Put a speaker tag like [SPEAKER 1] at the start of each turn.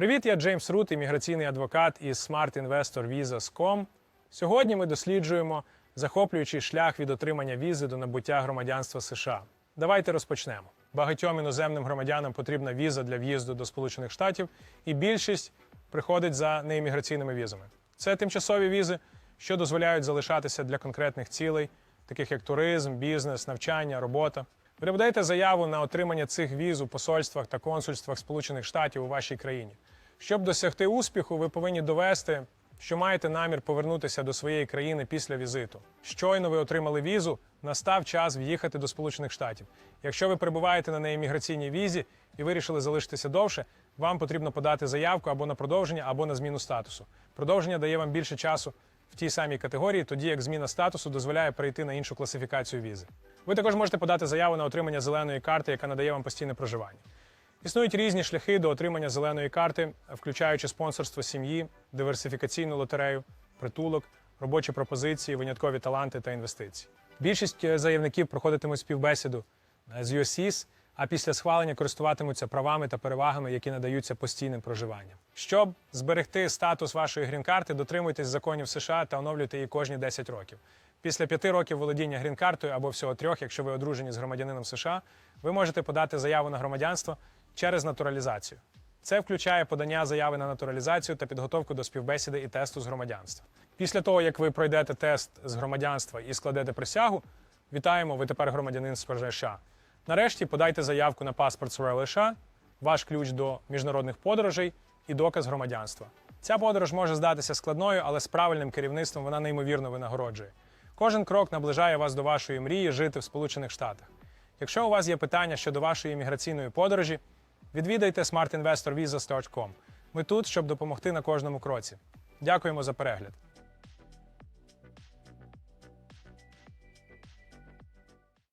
[SPEAKER 1] Привіт, я Джеймс Рут, імміграційний адвокат із Smart Investor Visas.com. Сьогодні ми досліджуємо захоплюючий шлях від отримання візи до набуття громадянства США. Давайте розпочнемо. Багатьом іноземним громадянам потрібна віза для в'їзду до Сполучених Штатів, і більшість приходить за неімміграційними візами. Це тимчасові візи, що дозволяють залишатися для конкретних цілей, таких як туризм, бізнес, навчання, робота. Ви подаєте заяву на отримання цих віз у посольствах та консульствах Сполучених Штатів у вашій країні. Щоб досягти успіху, ви повинні довести, що маєте намір повернутися до своєї країни після візиту. Щойно ви отримали візу, настав час в'їхати до Сполучених Штатів. Якщо ви перебуваєте на неімміграційній візі і вирішили залишитися довше, вам потрібно подати заявку або на продовження, або на зміну статусу. Продовження дає вам більше часу в тій самій категорії, тоді як зміна статусу дозволяє перейти на іншу класифікацію візи. Ви також можете подати заяву на отримання зеленої карти, яка надає вам постійне проживання. Існують різні шляхи до отримання зеленої карти, включаючи спонсорство сім'ї, диверсифікаційну лотерею, притулок, робочі пропозиції, виняткові таланти та інвестиції. Більшість е, заявників проходитимуть співбесіду е, з USCIS, а після схвалення користуватимуться правами та перевагами, які надаються постійним проживанням. Щоб зберегти статус вашої грін-карти, дотримуйтесь законів США та оновлюйте її кожні 10 років. Після п'яти років володіння грін-картою або всього трьох, якщо ви одружені з громадянином США, ви можете подати заяву на громадянство через натуралізацію. Це включає подання заяви на натуралізацію та підготовку до співбесіди і тесту з громадянства. Після того, як ви пройдете тест з громадянства і складете присягу, вітаємо, ви тепер громадянин США. Нарешті подайте заявку на паспорт Сурел США, ваш ключ до міжнародних подорожей і доказ громадянства. Ця подорож може здатися складною, але з правильним керівництвом вона неймовірно винагороджує. Кожен крок наближає вас до вашої мрії жити в Сполучених Штатах. Якщо у вас є питання щодо вашої імміграційної подорожі, відвідайте smartinvestorvisas.com. Ми тут, щоб допомогти на кожному кроці. Дякуємо за перегляд.